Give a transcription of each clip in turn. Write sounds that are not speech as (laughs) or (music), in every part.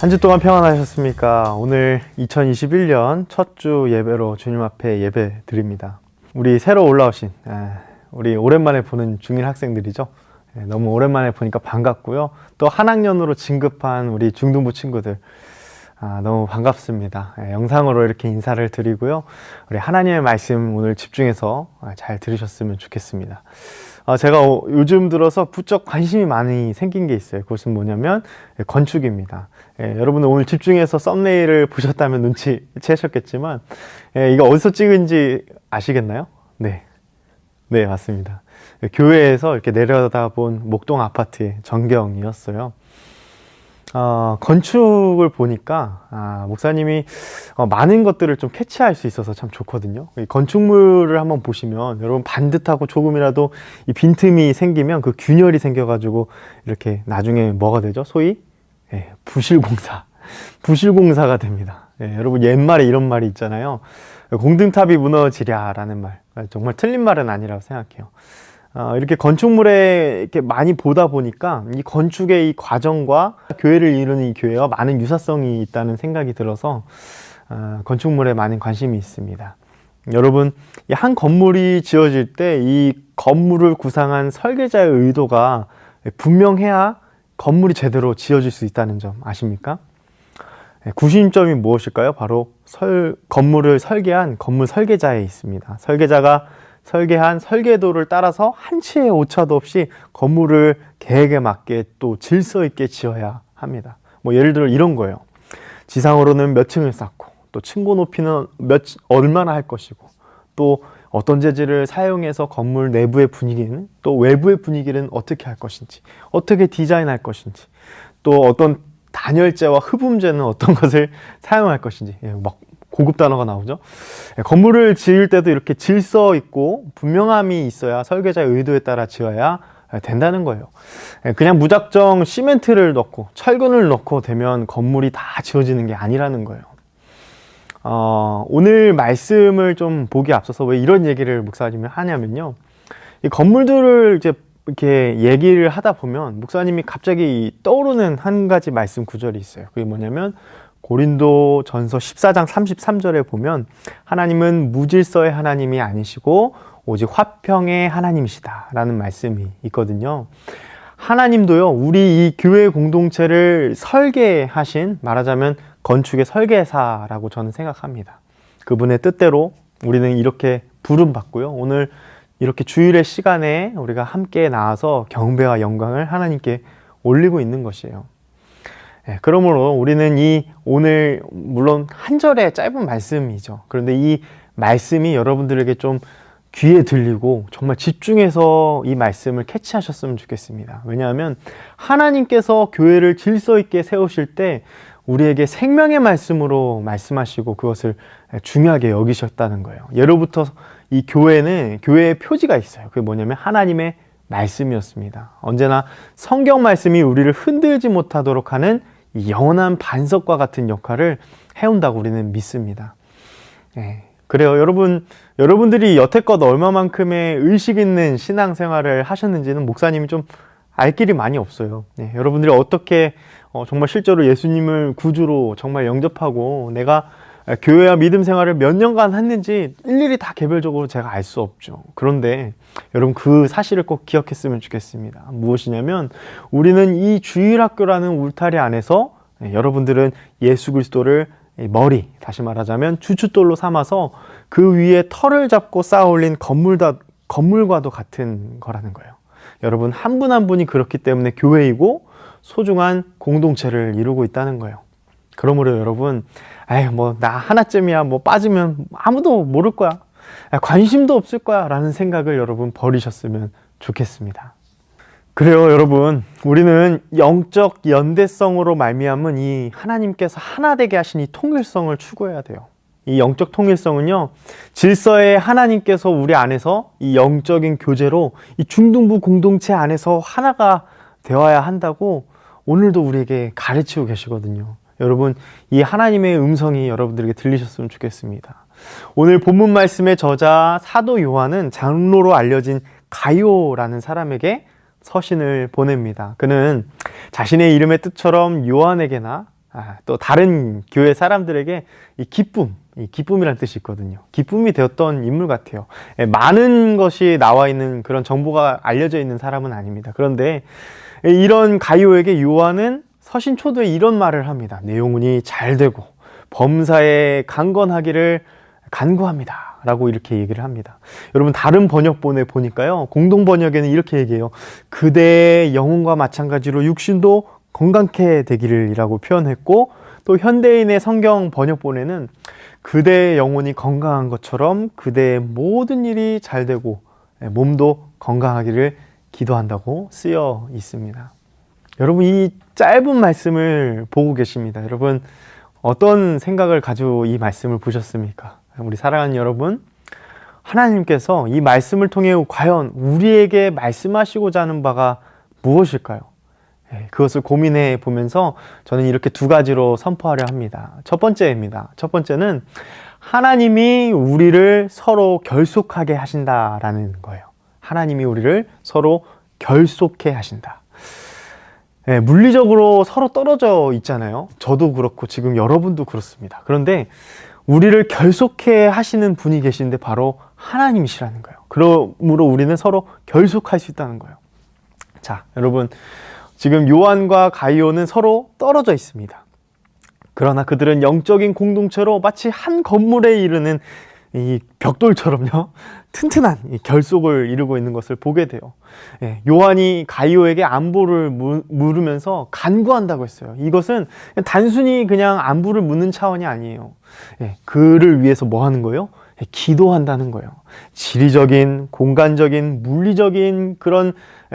한 주 동안 평안하셨습니까? 오늘 2021년 첫 주 예배로 주님 앞에 예배 드립니다. 우리 새로 올라오신, 에, 우리 오랜만에 보는 중일 학생들이죠. 에, 너무 오랜만에 보니까 반갑고요. 또 한 학년으로 진급한 우리 중등부 친구들. 아, 너무 반갑습니다. 예, 영상으로 이렇게 인사를 드리고요. 우리 하나님의 말씀 오늘 집중해서 아, 잘 들으셨으면 좋겠습니다. 어, 제가 어, 요즘 들어서 부쩍 관심이 많이 생긴 게 있어요. 그것은 뭐냐면 예, 건축입니다. 예, 여러분들 오늘 집중해서 썸네일을 (laughs) 보셨다면 눈치채셨겠지만 예, 이거 어디서 찍은지 아시겠나요? 네, 네 맞습니다. 예, 교회에서 이렇게 내려다본 목동 아파트의 전경이었어요. 어, 건축을 보니까 아, 목사님이 어, 많은 것들을 좀 캐치할 수 있어서 참 좋거든요. 이 건축물을 한번 보시면 여러분 반듯하고 조금이라도 이 빈틈이 생기면 그 균열이 생겨가지고 이렇게 나중에 뭐가 되죠? 소위 예, 부실공사, (laughs) 부실공사가 됩니다. 예, 여러분 옛말에 이런 말이 있잖아요. 공등탑이 무너지랴라는 말. 정말 틀린 말은 아니라고 생각해요. 어, 이렇게 건축물에 이렇게 많이 보다 보니까 이 건축의 이 과정과 교회를 이루는 이 교회와 많은 유사성이 있다는 생각이 들어서 어, 건축물에 많은 관심이 있습니다. 여러분, 이 한 건물이 지어질 때 이 건물을 구상한 설계자의 의도가 분명해야 건물이 제대로 지어질 수 있다는 점 아십니까? 네, 구심점이 무엇일까요? 바로 설, 건물을 설계한 건물 설계자에 있습니다. 설계자가 설계한 설계도를 따라서 한치의 오차도 없이 건물을 계획에 맞게 또 질서 있게 지어야 합니다. 뭐 예를 들어 이런 거예요. 지상으로는 몇 층을 쌓고 또 층고 높이는 몇 얼마나 할 것이고 또 어떤 재질을 사용해서 건물 내부의 분위기는 또 외부의 분위기는 어떻게 할 것인지 어떻게 디자인할 것인지 또 어떤 단열재와 흡음재는 어떤 (laughs) 것을 사용할 것인지 예, 막 고급 단어가 나오죠. 예, 건물을 지을 때도 이렇게 질서 있고 분명함이 있어야 설계자의 의도에 따라 지어야 된다는 거예요. 예, 그냥 무작정 시멘트를 넣고 철근을 넣고 되면 건물이 다 지어지는 게 아니라는 거예요. 어, 오늘 말씀을 좀 보기 앞서서 왜 이런 얘기를 목사님이 하냐면요. 이 건물들을 이제 이렇게 얘기를 하다 보면 목사님이 갑자기 떠오르는 한 가지 말씀 구절이 있어요. 그게 뭐냐면 고린도 전서 14장 33절에 보면 하나님은 무질서의 하나님이 아니시고 오직 화평의 하나님이시다 라는 말씀이 있거든요. 하나님도요, 우리 이 교회 공동체를 설계하신 말하자면 건축의 설계사라고 저는 생각합니다. 그분의 뜻대로 우리는 이렇게 부름받고요. 오늘 이렇게 주일의 시간에 우리가 함께 나와서 경배와 영광을 하나님께 올리고 있는 것이에요. 예, 그러므로 우리는 이 오늘 물론 한 절의 짧은 말씀이죠. 그런데 이 말씀이 여러분들에게 좀 귀에 들리고 정말 집중해서 이 말씀을 캐치하셨으면 좋겠습니다. 왜냐하면 하나님께서 교회를 질서 있게 세우실 때 우리에게 생명의 말씀으로 말씀하시고 그것을 중요하게 여기셨다는 거예요. 예로부터 이 교회는 교회의 표지가 있어요. 그게 뭐냐면 하나님의 말씀이었습니다. 언제나 성경 말씀이 우리를 흔들지 못하도록 하는 영원한 반석과 같은 역할을 해온다고 우리는 믿습니다. 예. 그래요. 여러분, 여러분들이 여태껏 얼마만큼의 의식 있는 신앙생활을 하셨는지는 목사님이 좀 알 길이 많이 없어요. 예. 여러분들이 어떻게 어, 정말 실제로 예수님을 구주로 정말 영접하고 내가 교회와 믿음 생활을 몇 년간 했는지 일일이 다 개별적으로 제가 알 수 없죠. 그런데 여러분 그 사실을 꼭 기억했으면 좋겠습니다. 무엇이냐면 우리는 이 주일학교라는 울타리 안에서 네, 여러분들은 예수 그리스도를 머리, 다시 말하자면 주춧돌로 삼아서 그 위에 털을 잡고 쌓아 올린 건물다, 건물과도 같은 거라는 거예요. 여러분 한 분한 분이 그렇기 때문에 교회이고 소중한 공동체를 이루고 있다는 거예요. 그러므로 여러분, 에이, 뭐, 나 하나쯤이야, 뭐, 빠지면 아무도 모를 거야. 관심도 없을 거야. 라는 생각을 여러분 버리셨으면 좋겠습니다. 그래요, 여러분. 우리는 영적 연대성으로 말미암은 이 하나님께서 하나 되게 하신 이 통일성을 추구해야 돼요. 이 영적 통일성은요, 질서의 하나님께서 우리 안에서 이 영적인 교제로 이 중등부 공동체 안에서 하나가 되어야 한다고 오늘도 우리에게 가르치고 계시거든요. 여러분, 이 하나님의 음성이 여러분들에게 들리셨으면 좋겠습니다. 오늘 본문 말씀의 저자 사도 요한은 장로로 알려진 가요라는 사람에게 서신을 보냅니다. 그는 자신의 이름의 뜻처럼 요한에게나 아, 또 다른 교회 사람들에게 이 기쁨, 이 기쁨이란 뜻이 있거든요. 기쁨이 되었던 인물 같아요. 예, 많은 것이 나와 있는 그런 정보가 알려져 있는 사람은 아닙니다. 그런데 이런 가이오에게 요한은 서신 초도에 이런 말을 합니다. 내용운이 잘 되고 범사에 강건하기를 간구합니다. 라고 이렇게 얘기를 합니다. 여러분, 다른 번역본에 보니까요, 공동 번역에는 이렇게 얘기해요. 그대의 영혼과 마찬가지로 육신도 건강케 되기를이라고 표현했고, 또 현대인의 성경 번역본에는 그대의 영혼이 건강한 것처럼 그대의 모든 일이 잘 되고, 예, 몸도 건강하기를 기도한다고 쓰여 있습니다. 여러분, 이 짧은 말씀을 보고 계십니다. 여러분, 어떤 생각을 가지고 이 말씀을 보셨습니까? 우리 사랑하는 여러분, 하나님께서 이 말씀을 통해 과연 우리에게 말씀하시고자 하는 바가 무엇일까요? 예, 그것을 고민해 보면서 저는 이렇게 두 가지로 선포하려 합니다. 첫 번째입니다. 첫 번째는 하나님이 우리를 서로 결속하게 하신다라는 거예요. 하나님이 우리를 서로 결속해 하신다. 예, 물리적으로 서로 떨어져 있잖아요. 저도 그렇고 지금 여러분도 그렇습니다. 그런데 우리를 결속해 하시는 분이 계신데 바로 하나님이시라는 거예요. 그러므로 우리는 서로 결속할 수 있다는 거예요. 자, 여러분. 지금 요한과 가이오는 서로 떨어져 있습니다. 그러나 그들은 영적인 공동체로 마치 한 건물에 이르는 이 벽돌처럼요 (laughs) 튼튼한 결속을 이루고 있는 것을 보게 돼요. 예, 요한이 가이오에게 안부를 무, 물으면서 간구한다고 했어요. 이것은 단순히 그냥 안부를 묻는 차원이 아니에요. 예, 그를 위해서 뭐 하는 거예요? 예, 기도한다는 거예요. 지리적인, 공간적인, 물리적인 그런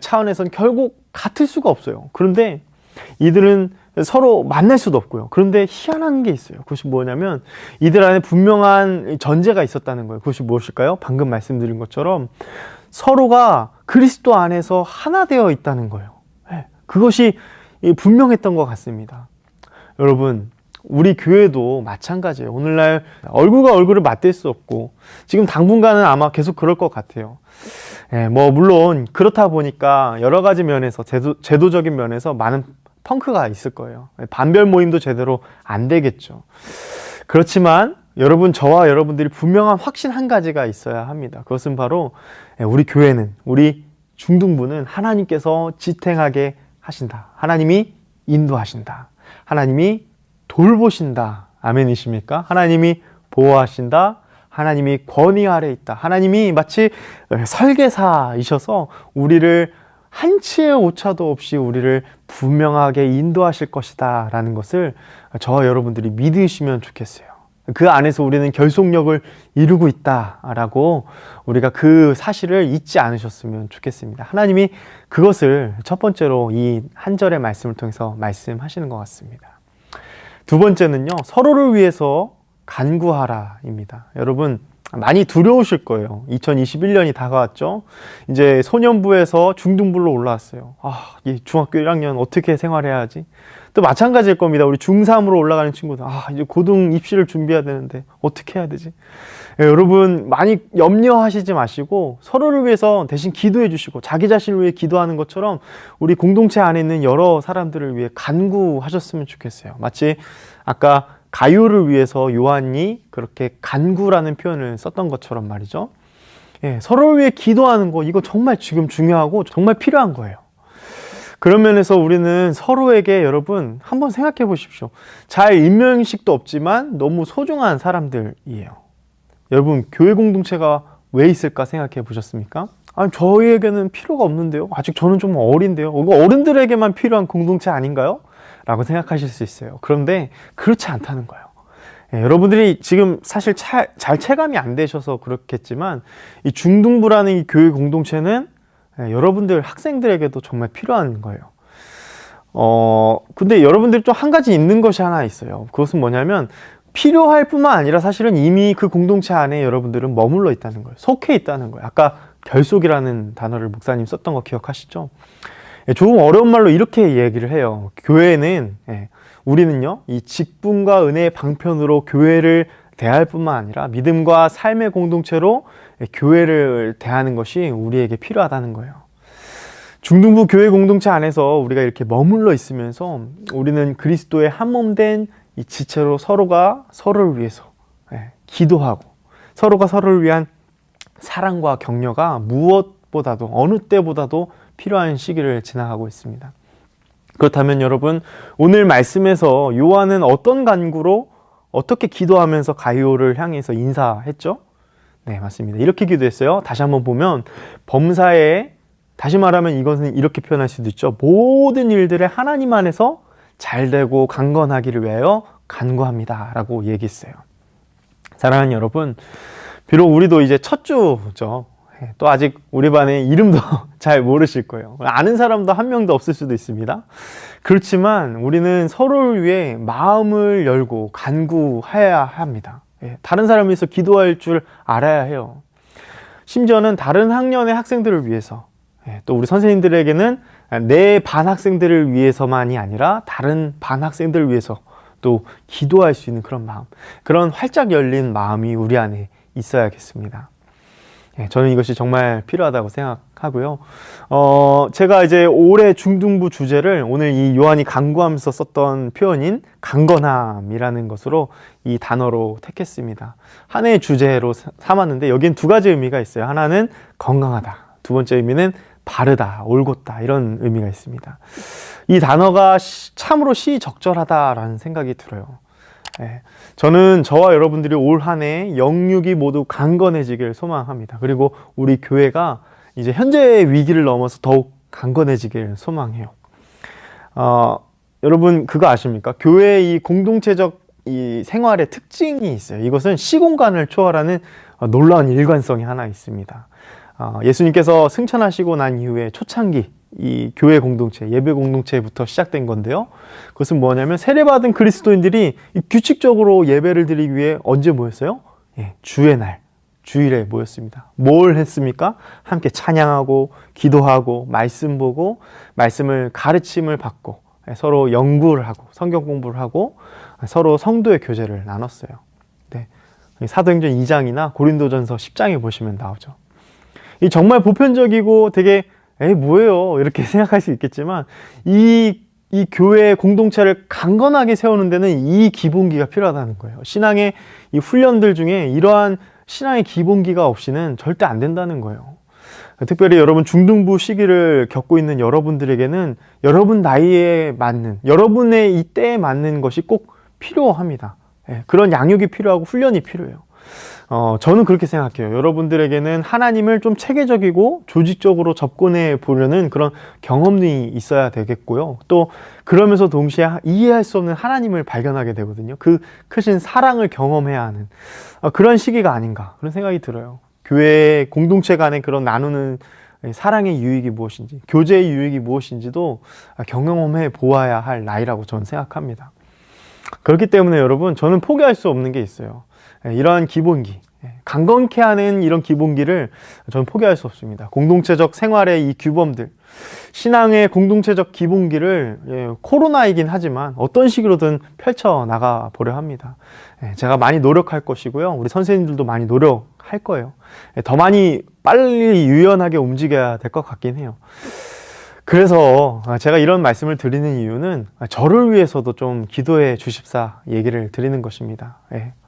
차원에선 결국 같을 수가 없어요. 그런데 이들은 서로 만날 수도 없고요. 그런데 희한한 게 있어요. 그것이 뭐냐면 이들 안에 분명한 전제가 있었다는 거예요. 그것이 무엇일까요? 방금 말씀드린 것처럼 서로가 그리스도 안에서 하나 되어 있다는 거예요. 네. 그것이 분명했던 것 같습니다. 여러분, 우리 교회도 마찬가지예요. 오늘날 얼굴과 얼굴을 맞댈 수 없고 지금 당분간은 아마 계속 그럴 것 같아요. 예, 뭐 물론 그렇다 보니까 여러 가지 면에서 제도, 제도적인 면에서 많은 펑크가 있을 거예요. 반별 모임도 제대로 안 되겠죠. 그렇지만 여러분 저와 여러분들이 분명한 확신 한 가지가 있어야 합니다. 그것은 바로 우리 교회는 우리 중등부는 하나님께서 지탱하게 하신다. 하나님이 인도하신다. 하나님이 돌보신다. 아멘이십니까? 하나님이 보호하신다. 하나님이 권위 아래 있다. 하나님이 마치 설계사이셔서 우리를 한치의 오차도 없이 우리를 분명하게 인도하실 것이다. 라는 것을 저와 여러분들이 믿으시면 좋겠어요. 그 안에서 우리는 결속력을 이루고 있다라고 우리가 그 사실을 잊지 않으셨으면 좋겠습니다. 하나님이 그것을 첫 번째로 이 한 절의 말씀을 통해서 말씀하시는 것 같습니다. 두 번째는요, 서로를 위해서 간구하라입니다. 여러분, 많이 두려우실 거예요. 2021년이 다가왔죠. 이제 소년부에서 중등부로 올라왔어요. 아, 이 중학교 1학년 어떻게 생활해야 하지? 또 마찬가지일 겁니다. 우리 중3으로 올라가는 친구들. 아, 이제 고등 입시를 준비해야 되는데 어떻게 해야 되지? 예, 여러분 많이 염려하시지 마시고 서로를 위해서 대신 기도해 주시고 자기 자신을 위해 기도하는 것처럼 우리 공동체 안에 있는 여러 사람들을 위해 간구하셨으면 좋겠어요. 마치 아까 가요를 위해서 요한이 그렇게 간구라는 표현을 썼던 것처럼 말이죠. 예, 서로를 위해 기도하는 거 이거 정말 지금 중요하고 정말 필요한 거예요. 그런 면에서 우리는 서로에게 여러분 한번 생각해 보십시오. 잘 인명식도 없지만 너무 소중한 사람들이에요. 여러분 교회 공동체가 왜 있을까 생각해 보셨습니까? 아니 저희에게는 필요가 없는데요. 아직 저는 좀 어린데요. 어른들에게만 필요한 공동체 아닌가요? 라고 생각하실 수 있어요. 그런데 그렇지 않다는 거예요. 예, 여러분들이 지금 사실 차, 잘 체감이 안 되셔서 그렇겠지만 이 중등부라는 이 교회 공동체는 예, 여러분들 학생들에게도 정말 필요한 거예요. 어, 근데 여러분들이 또한 가지 있는 것이 하나 있어요. 그것은 뭐냐면 필요할 뿐만 아니라 사실은 이미 그 공동체 안에 여러분들은 머물러 있다는 거예요. 속해 있다는 거예요. 아까 결속이라는 단어를 목사님 썼던 거 기억하시죠? 예, 조금 어려운 말로 이렇게 얘기를 해요. 교회는 예, 우리는요 이 직분과 은혜의 방편으로 교회를 대할 뿐만 아니라 믿음과 삶의 공동체로 예, 교회를 대하는 것이 우리에게 필요하다는 거예요. 중등부 교회 공동체 안에서 우리가 이렇게 머물러 있으면서 우리는 그리스도의 한몸된 이 지체로 서로가 서로를 위해서 예, 기도하고 서로가 서로를 위한 사랑과 격려가 무엇보다도 어느 때보다도 필요한 시기를 지나가고 있습니다. 그렇다면 여러분 오늘 말씀에서 요한은 어떤 간구로 어떻게 기도하면서 가이오를 향해서 인사했죠? 네, 맞습니다. 이렇게 기도했어요. 다시 한번 보면 범사에 다시 말하면 이것은 이렇게 표현할 수도 있죠. 모든 일들에 하나님 안에서 잘 되고 강건하기를 위하여 간구합니다 라고 얘기했어요. 사랑하는 여러분, 비록 우리도 이제 첫 주죠. 예, 또 아직 우리 반에 이름도 (laughs) 잘 모르실 거예요. 아는 사람도 한 명도 없을 수도 있습니다. 그렇지만 우리는 서로를 위해 마음을 열고 간구해야 합니다. 예, 다른 사람을 위해서 기도할 줄 알아야 해요. 심지어는 다른 학년의 학생들을 위해서 예, 또 우리 선생님들에게는 내 반 학생들을 위해서만이 아니라 다른 반 학생들을 위해서 또 기도할 수 있는 그런 마음, 그런 활짝 열린 마음이 우리 안에 있어야겠습니다. 예, 저는 이것이 정말 필요하다고 생각하고요. 어, 제가 이제 올해 중등부 주제를 오늘 이 요한이 강구하면서 썼던 표현인 강건함이라는 것으로 이 단어로 택했습니다. 한 해의 주제로 삼았는데 여기엔 두 가지 의미가 있어요. 하나는 건강하다. 두 번째 의미는 바르다, 올곧다 이런 의미가 있습니다. 이 단어가 시, 참으로 시적절하다라는 생각이 들어요. 예, 저는 저와 여러분들이 올 한 해 영육이 모두 강건해지길 소망합니다. 그리고 우리 교회가 이제 현재의 위기를 넘어서 더욱 강건해지길 소망해요. 어, 여러분 그거 아십니까? 교회의 이 공동체적 이 생활의 특징이 있어요. 이것은 시공간을 초월하는 놀라운 일관성이 하나 있습니다. 어, 예수님께서 승천하시고 난 이후에 초창기 이 교회 공동체, 예배 공동체부터 시작된 건데요. 그것은 뭐냐면 세례받은 그리스도인들이 규칙적으로 예배를 드리기 위해 언제 모였어요? 예, 주의 날, 주일에 모였습니다. 뭘 했습니까? 함께 찬양하고, 기도하고, 말씀 보고, 말씀을 가르침을 받고, 예, 서로 연구를 하고, 성경 공부를 하고, 서로 성도의 교제를 나눴어요. 네. 사도행전 2장이나 고린도전서 10장에 보시면 나오죠. 이 정말 보편적이고 되게 에이 뭐예요 이렇게 (laughs) 생각할 수 있겠지만 이, 이 교회 공동체를 강건하게 세우는 데는 이 기본기가 필요하다는 거예요. 신앙의 이 훈련들 중에 이러한 신앙의 기본기가 없이는 절대 안 된다는 거예요. 특별히 여러분 중등부 시기를 겪고 있는 여러분들에게는 여러분 나이에 맞는 여러분의 이 때에 맞는 것이 꼭 필요합니다. 예, 그런 양육이 필요하고 훈련이 필요해요. 어, 저는 그렇게 생각해요. 여러분들에게는 하나님을 좀 체계적이고 조직적으로 접근해 보려는 그런 경험이 있어야 되겠고요. 또 그러면서 동시에 이해할 수 없는 하나님을 발견하게 되거든요. 그 크신 사랑을 경험해야 하는 어, 그런 시기가 아닌가 그런 생각이 들어요. 교회 공동체 간의 그런 나누는 사랑의 유익이 무엇인지, 교제의 유익이 무엇인지도 경험해 보아야 할 나이라고 저는 생각합니다. 그렇기 때문에 여러분, 저는 포기할 수 없는 게 있어요. 예, 이러한 기본기, 예, 강건케 하는 이런 기본기를 저는 포기할 수 없습니다. 공동체적 생활의 이 규범들, 신앙의 공동체적 기본기를 예, 코로나이긴 하지만 어떤 식으로든 펼쳐 나가 보려 합니다. 제가 많이 노력할 것이고요. 우리 선생님들도 많이 노력할 거예요. 더 많이 빨리 유연하게 움직여야 될 것 같긴 해요. 그래서 제가 이런 말씀을 드리는 이유는 저를 위해서도 좀 기도해 주십사 얘기를 드리는 것입니다.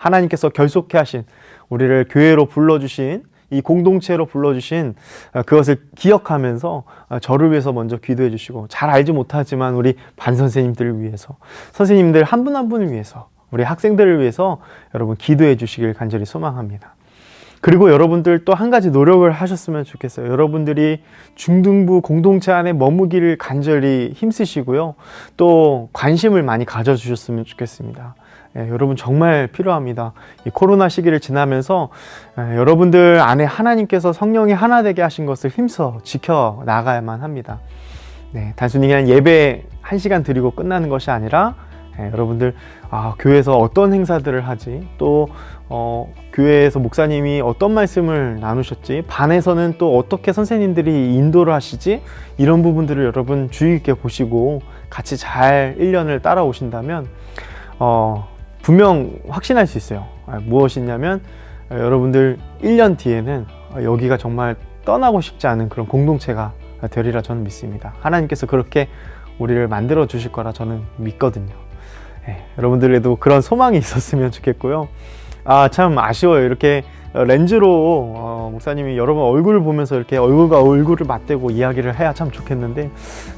하나님께서 결속해 하신 우리를 교회로 불러주신 이 공동체로 불러주신 어, 그것을 기억하면서 어, 저를 위해서 먼저 기도해 주시고 잘 알지 못하지만 우리 반 선생님들을 위해서 선생님들 한 분 한 분을 위해서 우리 학생들을 위해서 여러분 기도해 주시길 간절히 소망합니다. 그리고 여러분들 또 한 가지 노력을 하셨으면 좋겠어요. 여러분들이 중등부 공동체 안에 머무기를 간절히 힘쓰시고요. 또 관심을 많이 가져주셨으면 좋겠습니다. 예, 여러분 정말 필요합니다. 이 코로나 시기를 지나면서 예, 여러분들 안에 하나님께서 성령이 하나 되게 하신 것을 힘써 지켜 나가야만 합니다. 네, 단순히 그냥 예배 한 시간 드리고 끝나는 것이 아니라 예, 여러분들 아, 교회에서 어떤 행사들을 하지 또 어, 교회에서 목사님이 어떤 말씀을 나누셨지 반에서는 또 어떻게 선생님들이 인도를 하시지 이런 부분들을 여러분 주의 깊게 보시고 같이 잘 1년을 따라오신다면 어, 분명 확신할 수 있어요. 아, 무엇이냐면 아, 여러분들 1년 뒤에는 여기가 정말 떠나고 싶지 않은 그런 공동체가 되리라 저는 믿습니다. 하나님께서 그렇게 우리를 만들어 주실 거라 저는 믿거든요. 예, 여러분들에도 그런 소망이 (laughs) 있었으면 좋겠고요. 아, 참 아쉬워요. 이렇게 렌즈로 어, 목사님이 여러분 얼굴을 보면서 이렇게 얼굴과 얼굴을 맞대고 이야기를 해야 참 좋겠는데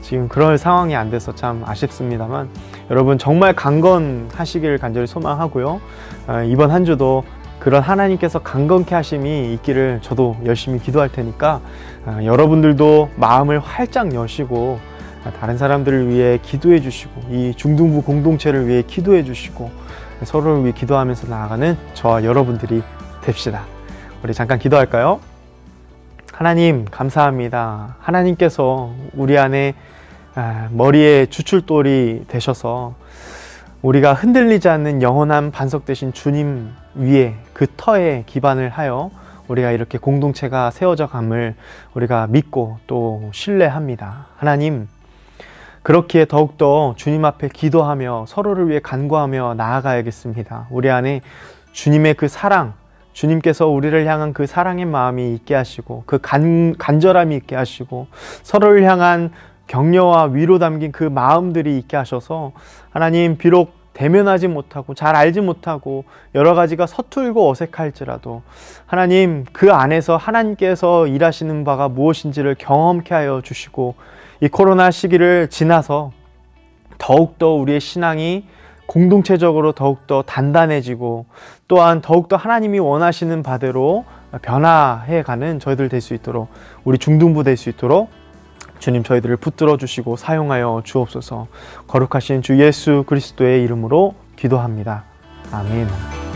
지금 그럴 상황이 안 돼서 참 아쉽습니다만 여러분 정말 강건하시길 간절히 소망하고요. 아, 이번 한 주도 그런 하나님께서 강건케 하심이 있기를 저도 열심히 기도할 테니까 아, 여러분들도 마음을 활짝 여시고 아, 다른 사람들을 위해 기도해 주시고 이 중등부 공동체를 위해 기도해 주시고 서로를 위해 기도하면서 나아가는 저와 여러분들이 됩시다. 우리 잠깐 기도할까요? 하나님 감사합니다. 하나님께서 우리 안에 아, 머리에 주출돌이 되셔서 우리가 흔들리지 않는 영원한 반석 되신 주님 위에 그 터에 기반을 하여 우리가 이렇게 공동체가 세워져 감을 우리가 믿고 또 신뢰합니다. 하나님 그렇기에 더욱더 주님 앞에 기도하며 서로를 위해 간구하며 나아가야겠습니다. 우리 안에 주님의 그 사랑, 주님께서 우리를 향한 그 사랑의 마음이 있게 하시고 그 간, 간절함이 있게 하시고 서로를 향한 격려와 위로 담긴 그 마음들이 있게 하셔서 하나님 비록 대면하지 못하고 잘 알지 못하고 여러 가지가 서툴고 어색할지라도 하나님 그 안에서 하나님께서 일하시는 바가 무엇인지를 경험케 하여 주시고 이 코로나 시기를 지나서 더욱더 우리의 신앙이 공동체적으로 더욱더 단단해지고 또한 더욱더 하나님이 원하시는 바대로 변화해가는 저희들 될 수 있도록 우리 중등부 될 수 있도록 주님 저희들을 붙들어 주시고 사용하여 주옵소서 거룩하신 주 예수 그리스도의 이름으로 기도합니다. 아멘.